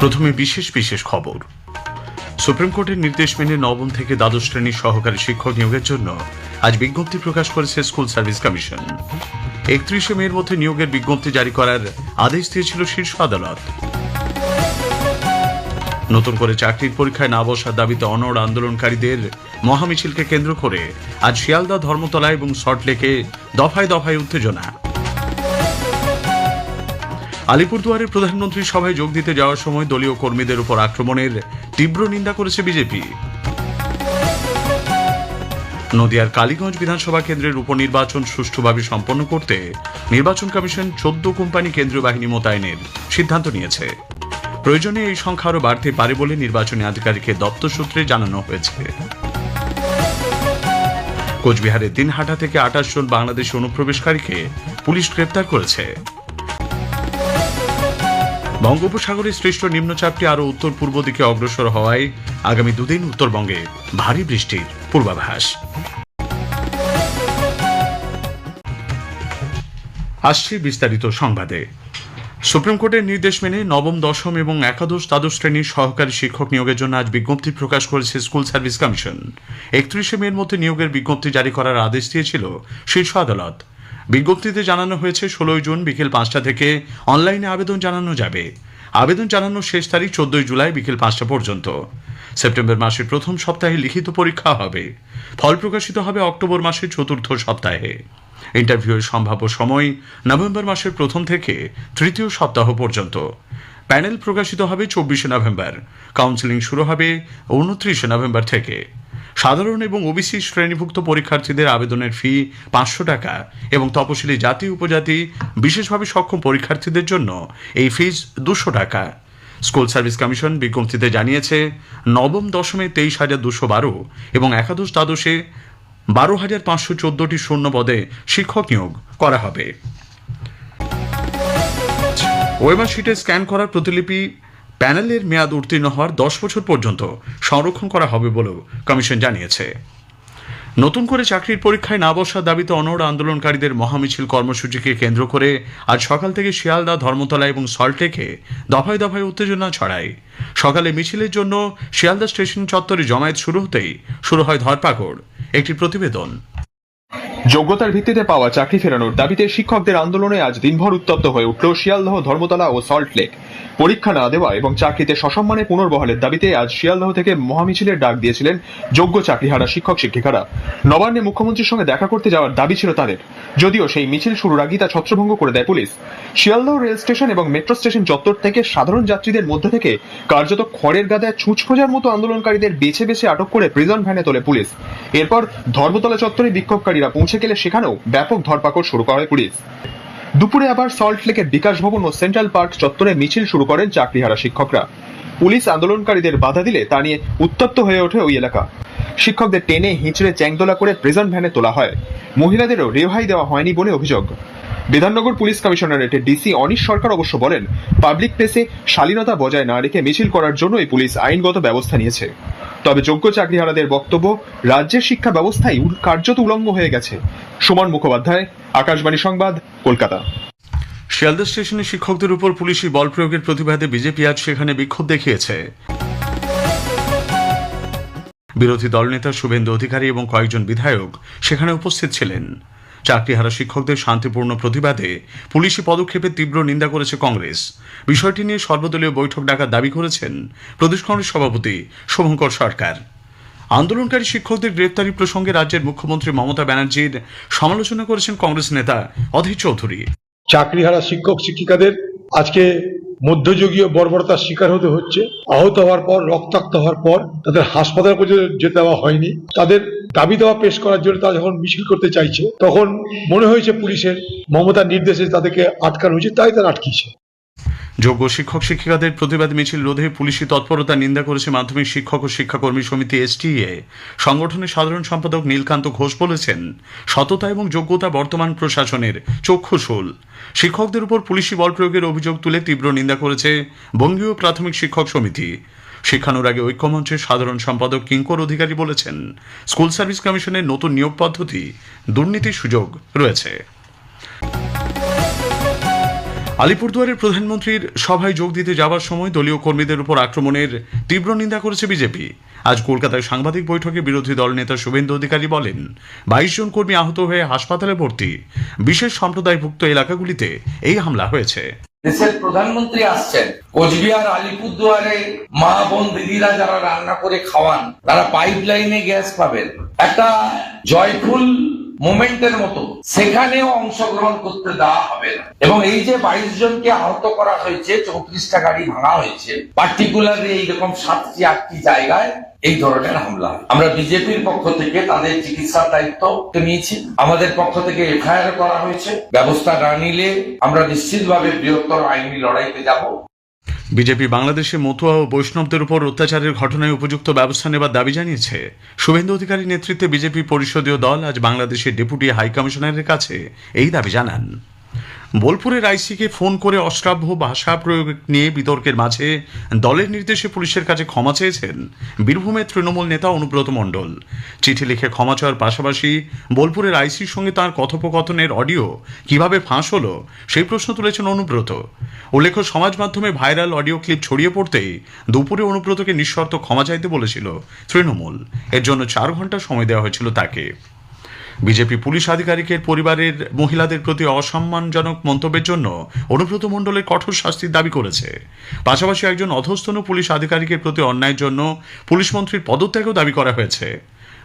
প্রথমে বিশেষ বিশেষ খবর। সুপ্রিম কোর্টের নির্দেশ মেনে নবম থেকে দ্বাদশ শ্রেণির সহকারী শিক্ষক নিয়োগের জন্য আজ বিজ্ঞপ্তি প্রকাশ করেছে স্কুল সার্ভিস কমিশন। একত্রিশে মের মধ্যে নিয়োগের বিজ্ঞপ্তি জারি করার আদেশ দিয়েছিল শীর্ষ আদালত। নতুন করে চাকরির পরীক্ষায় না বসার দাবিতে অনড় আন্দোলনকারীদের মহামিছিলকে কেন্দ্র করে আজ শিয়ালদা ধর্মতলা এবং সল্টলেকে দফায় দফায় উত্তেজনা। আলিপুরদুয়ারে প্রধানমন্ত্রীর সভায় যোগ দিতে যাওয়ার সময় দলীয় কর্মীদের উপর আক্রমণের তীব্র নিন্দা করেছে বিজেপি। নদিয়ার কালীগঞ্জ বিধানসভা কেন্দ্রের উপনির্বাচন সুষ্ঠুভাবে সম্পন্ন করতে নির্বাচন কমিশন চোদ্দ কোম্পানি কেন্দ্রীয় বাহিনী মোতায়েনের সিদ্ধান্ত নিয়েছে। প্রয়োজনে এই সংখ্যা আরও বাড়তে পারে বলে নির্বাচনী আধিকারিকের দপ্তর সূত্রে জানানো হয়েছে। কোচবিহারের দিনহাটা থেকে আঠাশ জন বাংলাদেশ অনুপ্রবেশকারীকে পুলিশ গ্রেপ্তার করেছে। বঙ্গোপসাগরে সৃষ্ট নিম্নচাপটি আরও উত্তর পূর্ব দিকে অগ্রসর হওয়ায় আগামী দুদিন উত্তরবঙ্গে ভারী বৃষ্টির পূর্বাভাস। আসছে বিস্তারিত সংবাদে। সুপ্রিম কোর্টের নির্দেশ মেনে নবম, দশম এবং একাদশ দ্বাদশ শ্রেণির সহকারী শিক্ষক নিয়োগের জন্য আজ বিজ্ঞপ্তি প্রকাশ করেছে স্কুল সার্ভিস কমিশন। একত্রিশে মের মধ্যে নিয়োগের বিজ্ঞপ্তি জারি করার আদেশ দিয়েছিল শীর্ষ আদালত। বিজ্ঞপ্তিতে জানানো হয়েছে, ষোলোই জুন বিকেল পাঁচটা থেকে অনলাইনে আবেদন জানানো যাবে। আবেদন জানানোর শেষ তারিখ চোদ্দই জুলাই বিকেল পাঁচটা পর্যন্ত। সেপ্টেম্বর মাসের প্রথম সপ্তাহে লিখিত পরীক্ষা হবে। ফল প্রকাশিত হবে অক্টোবর মাসের চতুর্থ সপ্তাহে। ইন্টারভিউয়ের সম্ভাব্য সময় নভেম্বর মাসের প্রথম থেকে তৃতীয় সপ্তাহ পর্যন্ত। প্যানেল প্রকাশিত হবে চব্বিশে নভেম্বর। কাউন্সেলিং শুরু হবে উনত্রিশে নভেম্বর থেকে। সাধারণ এবং ওবিসি শ্রেণীভুক্ত পরীক্ষার্থীদের আবেদনের ফি পাঁচশো টাকা এবং তপশিলি জাতি, উপজাতি, বিশেষভাবে সক্ষম পরীক্ষার্থীদের জন্য এই ফিজ দুশো টাকা। স্কুল সার্ভিস কমিশন বিজ্ঞপ্তিতে জানিয়েছে, নবম দশমে তেইশ হাজার দুশো বারো এবং একাদশ দ্বাদশে বারো হাজার পাঁচশো চোদ্দটি শূন্য পদে শিক্ষক নিয়োগ করা হবে। ওয়েবার শিটে স্ক্যান করার প্রতিলিপি প্যানেলের মেয়াদ উত্তীর্ণ হওয়ার দশ বছর পর্যন্ত সংরক্ষণ করা হবে বলেও কমিশন জানিয়েছে। নতুন করে চাকরির পরীক্ষায় না বসার দাবিতে অনড় আন্দোলনকারীদের মহামিছিল কর্মসূচিকে কেন্দ্র করে আজ সকাল থেকে শিয়ালদা, ধর্মতলা এবং সল্টেকে দফায় দফায় উত্তেজনা ছড়ায়। সকালে মিছিলের জন্য শিয়ালদা স্টেশন চত্বরে জমায়েত শুরু হতেই শুরু হয় ধরপাকড়, একটি প্রতিবেদন। যোগ্যতার ভিত্তিতে পাওয়া চাকরি ফেরানোর দাবিতে শিক্ষকদের আন্দোলনে আজ দিনভর উত্তপ্ত হয়ে উঠল শিয়ালদহ, ধর্মতলা ও সল্টলেক পরীক্ষা না দেওয়া এবং চাকরিতে সসম্মানে পুনর্বহালের দাবিতে আজ শিয়ালদহ থেকে মহামিছিলের ডাক দিয়েছিলেন যোগ্য চাকরিহারা শিক্ষক শিক্ষিকারা। নবান্নে মুখ্যমন্ত্রীর সঙ্গে দেখা করতে যাওয়ার দাবি ছিল তাদের। যদিও সেই মিছিল শুরুর আগেই তা ছত্রভঙ্গ করে দেয় পুলিশ। শিয়ালদহ রেল স্টেশন এবং মেট্রো স্টেশন চত্বর থেকে সাধারণ যাত্রীদের মধ্যে থেকে কার্যত খড়ের গাদায় ছুঁচ খোঁজার মতো আন্দোলনকারীদের বেছে বেছে আটক করে প্রিজন ভ্যানে তোলে পুলিশ। এরপর ধর্মতলা চত্বরে বিক্ষোভকারীরা পৌঁছে গেলে সেখানেও ব্যাপক ধরপাকড় শুরু করে পুলিশ। দুপুরে আবার সল্ট লেকের বিকাশ ভবন ও সেন্ট্রাল পার্ক চত্বরে মিছিল শুরু করেন চাকরিহারা শিক্ষকরা। পুলিশ আন্দোলনকারীদের বাধা দিলে তা নিয়ে উত্তপ্ত হয়ে ওঠে ওই এলাকা। শিক্ষকদের টেনে হিঁচড়ে চ্যাংদোলা করে প্রিজন ভ্যানে তোলা হয়। মহিলাদেরও রেহাই দেওয়া হয়নি বলে অভিযোগ। বিধাননগর পুলিশ কমিশনারেটের ডিসি অনিশ সরকার অবশ্য বলেন, পাবলিক প্লেসে শালীনতা বজায় না রেখে মিছিল করার জন্যই পুলিশ আইনগত ব্যবস্থা নিয়েছে। তবে যোগ্য চাকরিহারাদের বক্তব্য, রাজ্যের শিক্ষা ব্যবস্থাই কার্যত উলঙ্গ হয়ে গেছে। সুমন মুখোপাধ্যায়, আকাশবাণী সংবাদ, কলকাতা। শিয়ালদা স্টেশনে শিক্ষকদের উপর পুলিশি বল প্রয়োগের প্রতিবাদে বিজেপি আজ সেখানে বিক্ষোভ দেখিয়েছে। বিরোধী দলনেতা শুভেন্দু অধিকারী এবং কয়েকজন বিধায়ক সেখানে উপস্থিত ছিলেন। চাকরিহারা শিক্ষকদের শান্তিপূর্ণ প্রতিবাদে পুলিশি পদক্ষেপের তীব্র নিন্দা করেছে কংগ্রেস। বিষয়টি নিয়ে সর্বদলীয় বৈঠক ডাকার দাবি করেছেন প্রদেশ কংগ্রেস সভাপতি শুভঙ্কর সরকার। আন্দোলনকারী শিক্ষকদের গ্রেপ্তারি প্রসঙ্গে রাজ্যের মুখ্যমন্ত্রী মমতা ব্যানার্জির সমালোচনা করেছেন কংগ্রেস নেতা অধীর চৌধুরী। চাকরিহারা শিক্ষক শিক্ষিকাদের আজকে মধ্যযুগীয় বর্বরতার শিকার হতে হচ্ছে। আহত হওয়ার পর, রক্তাক্ত হওয়ার পর তাদের হাসপাতাল পর্যন্ত যেতে দেওয়া হয়নি। তাদের দাবি দেওয়া পেশ করার জন্য তারা যখন মিছিল করতে চাইছে, তখন মনে হয়েছে পুলিশের মমতার নির্দেশে তাদেরকে আটকানো হয়েছে, তাই তারা আটকিয়েছে। যোগ্য শিক্ষক শিক্ষিকাদের প্রতিবাদ মিছিল রোধে পুলিশি তৎপরতা নিন্দা করেছে মাধ্যমিক শিক্ষক ও শিক্ষাকর্মী সমিতি এসটিএ। সংগঠনের সাধারণ সম্পাদক নীলকান্ত ঘোষ বলেছেন, সততা এবং যোগ্যতা বর্তমান প্রশাসনের চক্ষুশূল। শিক্ষকদের উপর পুলিশি বল প্রয়োগের অভিযোগ তুলে তীব্র নিন্দা করেছে বঙ্গীয় প্রাথমিক শিক্ষক সমিতি। শিক্ষানুরাগে ঐক্যমঞ্চের সাধারণ সম্পাদক কিঙ্কর অধিকারী বলেছেন, স্কুল সার্ভিস কমিশনের নতুন নিয়োগ পদ্ধতি দুর্নীতির সুযোগ রয়েছে। আলিপুরদুয়ারের প্রধানমন্ত্রীর সভায় যোগ দিতে যাওয়ার সময় দলীয় কর্মীদের উপর আক্রমণের তীব্র নিন্দা করেছে বিজেপি। আজ কলকাতায় সাংবাদিক বৈঠকে বিরোধী দল নেতা শুভেন্দু অধিকারী বলেন, বাইশ জন কর্মী আহত হয়ে হাসপাতালে ভর্তি। বিশেষ সম্প্রদায়ভুক্ত এলাকাগুলিতে এই হামলা হয়েছে। দেশের প্রধানমন্ত্রী আসছেন। কোচবিহার, আলিপুরদুয়ারে মা, বোন, দিদিরা যারা রান্না করে খাওয়ান, তারা পাইপ লাইনে গ্যাস পাবেন। একটা জয়ফুল মোমেন্টের মতো। সেখানেও অংশগ্রহণ করতে দেওয়া হবে না। এবং এই যে বাইশ জনকে আহত করা হয়েছে, চৌত্রিশটা গাড়ি ভাঙা হয়েছে, পার্টিকুলারলি এইরকম সাতটি, আটটি জায়গায় এই ধরনের হামলা আমরা বিজেপির পক্ষ থেকে তাদের চিকিৎসার দায়িত্ব নিয়েছি। আমাদের পক্ষ থেকে এফআইআর করা হয়েছে। ব্যবস্থা না নিলে আমরা নিশ্চিতভাবে বৃহত্তর আইনি লড়াইতে যাব। বিজেপি বাংলাদেশে মতুয়া ও বৈষ্ণবদের উপর অত্যাচারের ঘটনায় উপযুক্ত ব্যবস্থা নেবার দাবি জানিয়েছে। শুভেন্দু অধিকারী নেতৃত্বে বিজেপি পরিষদীয় দল আজ বাংলাদেশের ডেপুটি হাইকমিশনারের কাছে এই দাবি জানান। বোলপুরের আইসিকে ফোন করে অশ্রাব্য ভাষা প্রয়োগ নিয়ে বিতর্কের মাঝে দলের নির্দেশে পুলিশের কাছে ক্ষমা চেয়েছেন বীরভূমের তৃণমূল নেতা অনুব্রত মণ্ডল। চিঠি লিখে ক্ষমা চাওয়ার পাশাপাশি বোলপুরের আইসির সঙ্গে তার কথোপকথনের অডিও কীভাবে ফাঁস হলো, সেই প্রশ্ন তুলেছেন অনুব্রত। উল্লেখ্য, সমাজ মাধ্যমে ভাইরাল অডিও ক্লিপ ছড়িয়ে পড়তেই দুপুরে অনুব্রতকে নিঃশর্ত ক্ষমা চাইতে বলেছিল তৃণমূল। এর জন্য চার ঘণ্টা সময় দেওয়া হয়েছিল তাকে। বিজেপি পুলিশ আধিকারিকের পরিবারের মহিলাদের প্রতি অসম্মানজনক মন্তব্যের জন্য অনুব্রত মণ্ডলের কঠোর শাস্তির দাবি করেছে। পাশাপাশি একজন অধস্তন পুলিশ আধিকারিকের প্রতি অন্যায়ের জন্য পুলিশ মন্ত্রীর পদত্যাগও দাবি করা হয়েছে।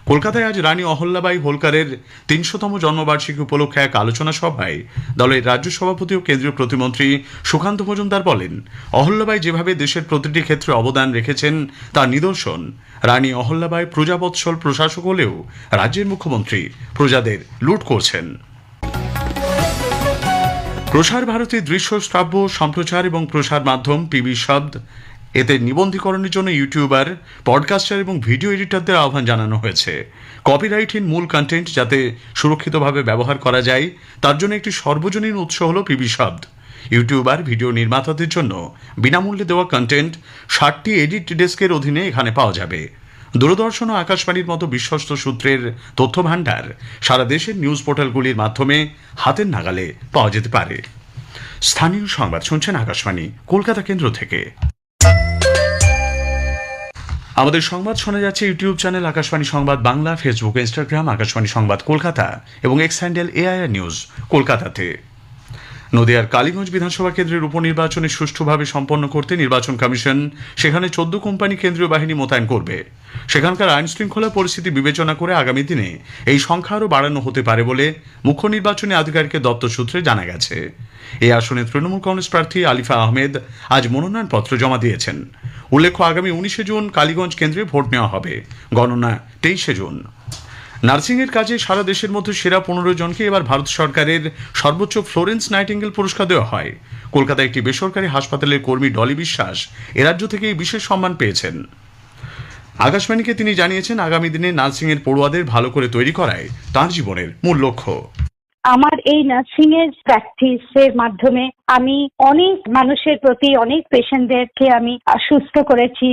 কলকাতায় আজ রানী অহল্যাবাই হোলকারের তিনশোতম জন্মবার্ষিকী উপলক্ষে এক আলোচনা সভায় দলের রাজ্য সভাপতি ও কেন্দ্রীয় প্রতিমন্ত্রী সুকান্ত মজুমদার বলেন, অহল্যাবাই যেভাবে দেশের প্রতিটি ক্ষেত্রে অবদান রেখেছেন, তার নিদর্শন রানী অহল্যাবাই প্রজাবৎসল প্রশাসক হলেও রাজ্যের মুখ্যমন্ত্রী প্রজাদের লুট করছেন। প্রসার ভারতী দৃশ্য শ্রাব্য সম্প্রচার এবং প্রসার মাধ্যম পিবি শব্দ এতে নিবন্ধীকরণের জন্য ইউটিউবার পডকাস্টার এবং ভিডিও এডিটরদের আহ্বান জানানো হয়েছে। কপিরাইটহীন মূল কন্টেন্ট যাতে সুরক্ষিতভাবে ব্যবহার করা যায়, তার জন্য একটি সর্বজনীন উৎস হল পিবি শব্দ। ইউটিউবার ভিডিও নির্মাতাদের জন্য বিনামূল্যে দেওয়া কন্টেন্ট ষাটটি এডিট ডেস্কের অধীনে এখানে পাওয়া যাবে। দূরদর্শন ও আকাশবাণীর মতো বিশ্বস্ত সূত্রের তথ্য ভাণ্ডার সারা দেশের নিউজ পোর্টালগুলির মাধ্যমে হাতের নাগালে পাওয়া যেতে পারে। স্থানীয় সংবাদ শুনছেন আকাশবাণী, কলকাতা কেন্দ্র থেকে। আমাদের সংবাদ শোনা যাচ্ছে ইউটিউব চ্যানেল আকাশবাণী সংবাদ বাংলা ফেসবুক ইনস্টাগ্রাম আকাশবাণী সংবাদ কলকাতা এবং এক্স হ্যান্ডেল এআইআর নিউজ কলকাতাতে। নদিয়ার কালীগঞ্জ বিধানসভা কেন্দ্রের উপনির্বাচনে সুষ্ঠুভাবে সম্পন্ন করতে নির্বাচন কমিশন সেখানে চোদ্দ কোম্পানি কেন্দ্রীয় বাহিনী মোতায়েন করবে। সেখানকার আইন শৃঙ্খলা পরিস্থিতি বিবেচনা করে আগামী দিনে এই সংখ্যা আরও বাড়ানো হতে পারে বলে মুখ্য নির্বাচনী আধিকারিকের দপ্তর সূত্রে জানা গেছে। এই আসনে তৃণমূল কংগ্রেস প্রার্থী আলিফা আহমেদ আজ মনোনয়নপত্র জমা দিয়েছেন। উল্লেখ্য, আগামী উনিশে জুন কালীগঞ্জ কেন্দ্রে ভোট নেওয়া হবে। গণনা তেইশে জুন। নার্সিংয়ের কাজে সারা দেশের মধ্যে সেরা পনেরো জনকে এবার ভারত সরকারের সর্বোচ্চ ফ্লোরেন্স নাইটিঙ্গেল পুরস্কার দেওয়া হয়। কলকাতায় একটি বেসরকারি হাসপাতালের কর্মী ডলি বিশ্বাস এরাজ্য রাজ্য থেকে এই বিশেষ সম্মান পেয়েছেন। আকাশবাণীকে তিনি জানিয়েছেন, আগামী দিনে নার্সিংয়ের পড়ুয়াদের ভালো করে তৈরি করায় তাঁর জীবনের মূল লক্ষ্য। আমার এই নার্সিং এর প্র্যাকটিসের মাধ্যমে আমি অনেক মানুষের প্রতি অনেক পেশেন্টদেরকে আমি সুস্থ করেছি।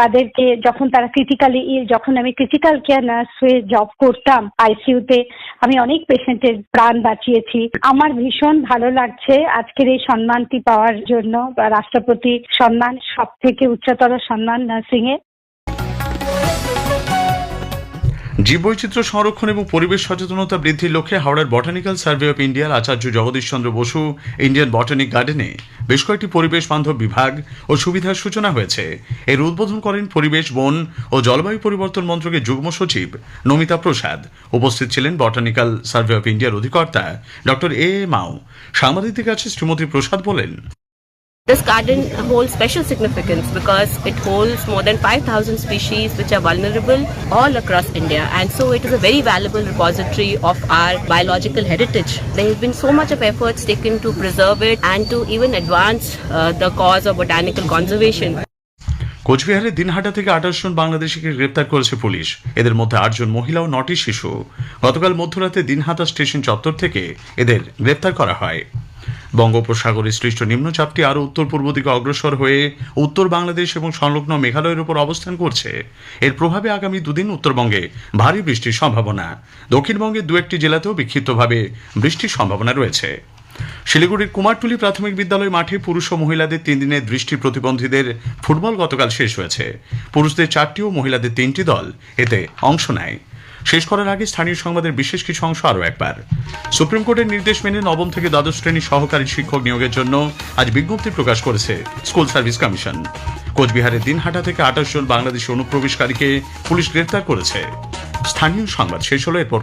তাদেরকে যখন তারা ক্রিটিক্যালি যখন আমি ক্রিটিক্যাল কেয়ার নার্স হয়ে জব করতাম আইসিইউতে আমি অনেক পেশেন্টের প্রাণ বাঁচিয়েছি। আমার ভীষণ ভালো লাগছে আজকের এই সম্মানটি পাওয়ার জন্য। রাষ্ট্রপতি সম্মান সব থেকে উচ্চতর সম্মান নার্সিং এ। জীববৈচিত্র্য সংরক্ষণ এবং পরিবেশ সচেতনতা বৃদ্ধির লক্ষ্যে হাওড়ার বটানিক্যাল সার্ভে অফ ইন্ডিয়ার আচার্য জগদীশ চন্দ্র বসু ইন্ডিয়ান বটানিক গার্ডেনে বেশ কয়েকটি পরিবেশ বান্ধব বিভাগ ও সুবিধার সূচনা হয়েছে। এর উদ্বোধন করেন পরিবেশ, বন ও জলবায়ু পরিবর্তন মন্ত্রকের যুগ্ম সচিব নমিতা প্রসাদ। উপস্থিত ছিলেন বটানিক্যাল সার্ভে অফ ইন্ডিয়ার অধিকর্তা ডক্টর এ এ মাও সাংবাদিকদের কাছে শ্রীমতী প্রসাদ বলেন This garden holds special significance because it holds more than 5,000 species which are vulnerable all across India and so it is a very valuable repository of our biological heritage. There has been so much of efforts taken to preserve it and to even advance uh, the cause of botanical conservation. কোচবিহারের দিনহাটা থেকে আঠাশ জন বাংলাদেশিকে গ্রেপ্তার করেছে police এদের মধ্যে আটজন মহিলা ও নটি শিশু গতকাল মধ্যরাতে দিনহাটা স্টেশন চত্বর থেকে এদের গ্রেপ্তার করা হয় বঙ্গোপসাগরে সৃষ্ট নিম্নচাপটি আরও উত্তর পূর্ব দিকে অগ্রসর হয়ে উত্তর বাংলাদেশ এবং সংলগ্ন মেঘালয়ের উপর অবস্থান করছে। এর প্রভাবে আগামী দুদিন উত্তরবঙ্গে ভারী বৃষ্টির সম্ভাবনা। দক্ষিণবঙ্গের দু একটি জেলাতেও বিক্ষিপ্তভাবে বৃষ্টির সম্ভাবনা রয়েছে। শিলিগুড়ির কুমারটুলি প্রাথমিক বিদ্যালয় মাঠে পুরুষ ও মহিলাদের তিন দিনের দৃষ্টি প্রতিবন্ধীদের ফুটবল গতকাল শেষ হয়েছে। পুরুষদের চারটি ও মহিলাদের তিনটি দল এতে অংশ নেয়। শেষ করার আগে স্থানীয় সংবাদের বিশেষ কিছু অংশ আরও একবার। সুপ্রিম কোর্টের নির্দেশ মেনে নবম থেকে দ্বাদশ শ্রেণির সহকারী শিক্ষক নিয়োগের জন্য আজ বিজ্ঞপ্তি প্রকাশ করেছে স্কুল সার্ভিস কমিশন। কোচবিহারের দিনহাটা থেকে আঠাশ জন বাংলাদেশি অনুপ্রবেশকারীকে পুলিশ গ্রেপ্তার করেছে। স্থানীয় সংবাদ শেষ হলো, এরপর